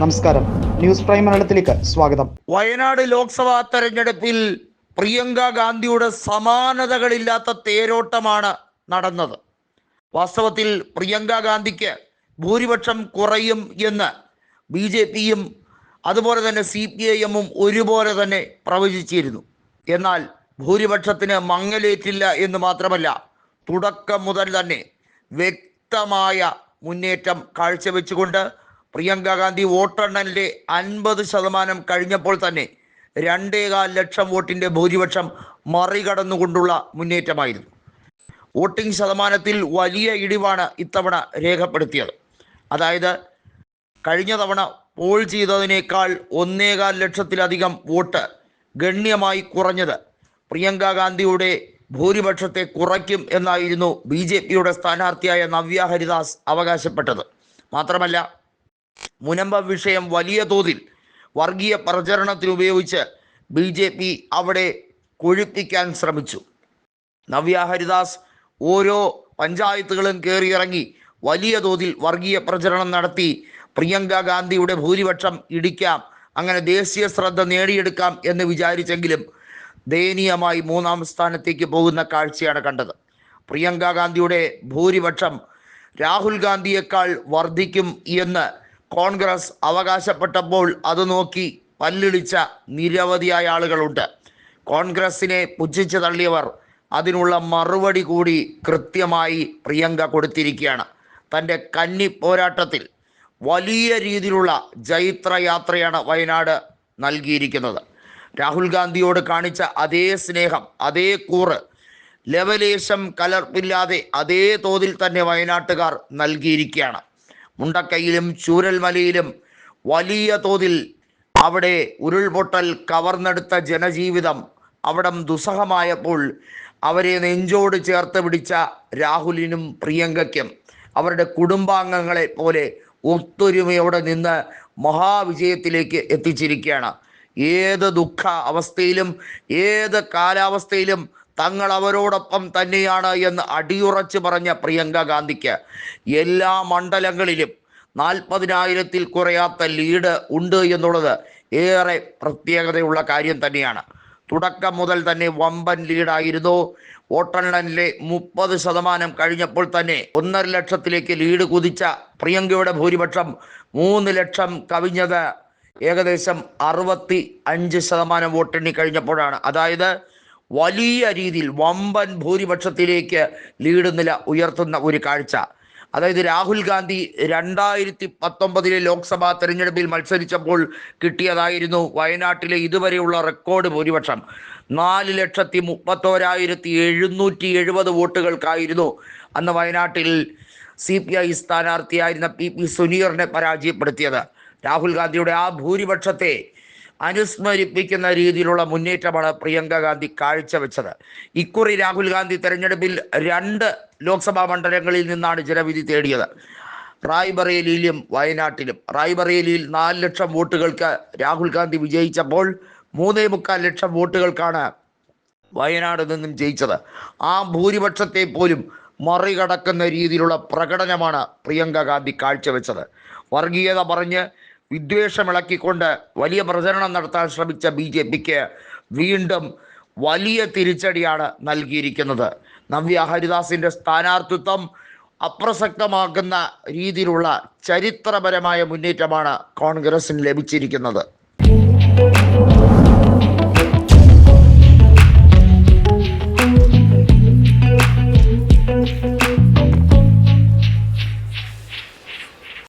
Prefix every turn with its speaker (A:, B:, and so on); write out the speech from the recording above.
A: നമസ്കാരം. News prime മലയാളത്തിലേക്ക് സ്വാഗതം.
B: വയനാട് ലോക്സഭാ തെരഞ്ഞെടുപ്പിൽ പ്രിയങ്ക ഗാന്ധിയുടെ സമാനതകളില്ലാത്ത തേരോട്ടമാണ് നടന്നത്. വാസ്തവത്തിൽ പ്രിയങ്ക ഗാന്ധിക്ക് ഭൂരിപക്ഷം കുറയും എന്ന് ബി ജെ പിയും അതുപോലെ തന്നെ സി പി ഐ എമ്മും ഒരുപോലെ തന്നെ പ്രവചിച്ചിരുന്നു. എന്നാൽ ഭൂരിപക്ഷത്തിന് മങ്ങലേറ്റില്ല എന്ന് മാത്രമല്ല തുടക്കം മുതൽ തന്നെ വ്യക്തമായ മുന്നേറ്റം കാഴ്ചവെച്ചുകൊണ്ട് പ്രിയങ്ക ഗാന്ധി വോട്ടെണ്ണലിന്റെ അൻപത് ശതമാനം കഴിഞ്ഞപ്പോൾ തന്നെ രണ്ടേകാൽ ലക്ഷം വോട്ടിന്റെ ഭൂരിപക്ഷം മറികടന്നുകൊണ്ടുള്ള മുന്നേറ്റമായിരുന്നു. വോട്ടിംഗ് ശതമാനത്തിൽ വലിയ ഇടിവാണ് ഇത്തവണ രേഖപ്പെടുത്തിയത്. അതായത് കഴിഞ്ഞ തവണ പോൾ ചെയ്തതിനേക്കാൾ ഒന്നേകാൽ ലക്ഷത്തിലധികം വോട്ട് ഗണ്യമായി കുറഞ്ഞത് പ്രിയങ്ക ഗാന്ധിയുടെ ഭൂരിപക്ഷത്തെ കുറയ്ക്കും എന്നായിരുന്നു ബി ജെ പിയുടെ സ്ഥാനാർത്ഥിയായ നവ്യ ഹരിദാസ് അവകാശപ്പെട്ടത്. മാത്രമല്ല മുനമ്പ വിഷയം വലിയ തോതിൽ വർഗീയ പ്രചരണത്തിന് ഉപയോഗിച്ച് ബി ജെ പി അവിടെ കൊഴുപ്പിക്കാൻ ശ്രമിച്ചു. നവ്യ ഹരിദാസ് ഓരോ പഞ്ചായത്തുകളും കയറിയിറങ്ങി വലിയ തോതിൽ വർഗീയ പ്രചരണം നടത്തി പ്രിയങ്ക ഗാന്ധിയുടെ ഭൂരിപക്ഷം ഇടിക്കാം അങ്ങനെ ദേശീയ ശ്രദ്ധ നേടിയെടുക്കാം എന്ന് വിചാരിച്ചെങ്കിലും ദയനീയമായി മൂന്നാം സ്ഥാനത്തേക്ക് പോകുന്ന കാഴ്ചയാണ് കണ്ടത്. പ്രിയങ്ക ഗാന്ധിയുടെ ഭൂരിപക്ഷം രാഹുൽ ഗാന്ധിയേക്കാൾ വർദ്ധിക്കും എന്ന് കോൺഗ്രസ് അവകാശപ്പെട്ടപ്പോൾ അത് നോക്കി പല്ലിളിച്ച നിരവധിയായ ആളുകളുണ്ട്. കോൺഗ്രസിനെ പുച്ഛിച്ചു തള്ളിയവർ അതിനുള്ള മറുപടി കൂടി കൃത്യമായി പ്രിയങ്ക കൊടുത്തിരിക്കുകയാണ്. തന്റെ കന്നി പോരാട്ടത്തിൽ വലിയ രീതിയിലുള്ള ജൈത്രയാത്രയാണ് വയനാട് നൽകിയിരിക്കുന്നത്. രാഹുൽ ഗാന്ധിയോട് കാണിച്ച അതേ സ്നേഹം അതേ കൂറ് ലവലേശം കലർപ്പില്ലാതെ അതേ തോതിൽ തന്നെ വയനാട്ടുകാർ നൽകിയിരിക്കുകയാണ്. മുണ്ടക്കൈയിലും ചൂരൽമലയിലും വലിയ തോതിൽ അവിടെ ഉരുൾപൊട്ടൽ കവർന്നെടുത്ത ജനജീവിതം അവിടം ദുസ്സഹമായപ്പോൾ അവരെ നെഞ്ചോട് ചേർത്ത് പിടിച്ച രാഹുലിനും പ്രിയങ്കയ്ക്കും അവരുടെ കുടുംബാംഗങ്ങളെ പോലെ ഒത്തൊരുമയോടെ നിന്ന് മഹാവിജയത്തിലേക്ക് എത്തിച്ചിരിക്കുകയാണ്. ഏത് ദുഃഖ അവസ്ഥയിലും ഏത് കാലാവസ്ഥയിലും തങ്ങൾ അവരോടൊപ്പം തന്നെയാണ് എന്ന് അടിയുറച്ച് പറഞ്ഞ പ്രിയങ്ക ഗാന്ധിക്ക് എല്ലാ മണ്ഡലങ്ങളിലും നാൽപ്പതിനായിരത്തിൽ കുറയാത്ത ലീഡ് ഉണ്ട് എന്നുള്ളത് ഏറെ പ്രത്യേകതയുള്ള കാര്യം തന്നെയാണ്. തുടക്കം മുതൽ തന്നെ വമ്പൻ ലീഡായിരുന്നു. വോട്ടെണ്ണലിലെ മുപ്പത് ശതമാനം കഴിഞ്ഞപ്പോൾ തന്നെ ഒന്നര ലക്ഷത്തിലേക്ക് ലീഡ് കുതിച്ച പ്രിയങ്കയുടെ ഭൂരിപക്ഷം മൂന്ന് ലക്ഷം കവിഞ്ഞത് ഏകദേശം അറുപത്തി അഞ്ച് ശതമാനം വോട്ടെണ്ണി കഴിഞ്ഞപ്പോഴാണ്. അതായത് വലിയ രീതിയിൽ വമ്പൻ ഭൂരിപക്ഷത്തിലേക്ക് ലീഡ് നില ഉയർത്തുന്ന ഒരു കാഴ്ച. അതായത് രാഹുൽ ഗാന്ധി രണ്ടായിരത്തി പത്തൊമ്പതിലെ ലോക്സഭാ തെരഞ്ഞെടുപ്പിൽ മത്സരിച്ചപ്പോൾ കിട്ടിയതായിരുന്നു വയനാട്ടിലെ ഇതുവരെയുള്ള റെക്കോർഡ് ഭൂരിപക്ഷം. നാല് ലക്ഷത്തി മുപ്പത്തോരായിരത്തി എഴുന്നൂറ്റി എഴുപത് വോട്ടുകൾക്കായിരുന്നു അന്ന് വയനാട്ടിൽ സി പി ഐ സ്ഥാനാർത്ഥിയായിരുന്ന പി പി സുനീറിനെ പരാജയപ്പെടുത്തിയത്. രാഹുൽ ഗാന്ധിയുടെ ആ ഭൂരിപക്ഷത്തെ അനുസ്മരിപ്പിക്കുന്ന രീതിയിലുള്ള മുന്നേറ്റമാണ് പ്രിയങ്ക ഗാന്ധി കാഴ്ചവെച്ചത്. ഇക്കുറി രാഹുൽ ഗാന്ധി തെരഞ്ഞെടുപ്പിൽ രണ്ട് ലോക്സഭാ മണ്ഡലങ്ങളിൽ നിന്നാണ് ജനവിധി തേടിയത്. റായ്ബറേലിയിലും വയനാട്ടിലും. റായ്ബറേലിയിൽ നാല് ലക്ഷം വോട്ടുകൾക്ക് രാഹുൽ ഗാന്ധി വിജയിച്ചപ്പോൾ മൂന്നേ മുക്കാൽ ലക്ഷം വോട്ടുകൾക്കാണ് വയനാട് നിന്നും ജയിച്ചത്. ആ ഭൂരിപക്ഷത്തെ പോലും മറികടക്കുന്ന രീതിയിലുള്ള പ്രകടനമാണ് പ്രിയങ്ക ഗാന്ധി കാഴ്ചവെച്ചത്. വർഗീയത പറഞ്ഞ് വിദ്വേഷമിളക്കിക്കൊണ്ട് വലിയ പ്രചരണം നടത്താൻ ശ്രമിച്ച ബി ജെ പിക്ക് വീണ്ടും വലിയ തിരിച്ചടിയാണ് നൽകിയിരിക്കുന്നത്. നവ്യ ഹരിദാസിന്റെ സ്ഥാനാർത്ഥിത്വം അപ്രസക്തമാക്കുന്ന രീതിയിലുള്ള ചരിത്രപരമായ മുന്നേറ്റമാണ് കോൺഗ്രസിന് ലഭിച്ചിരിക്കുന്നത്.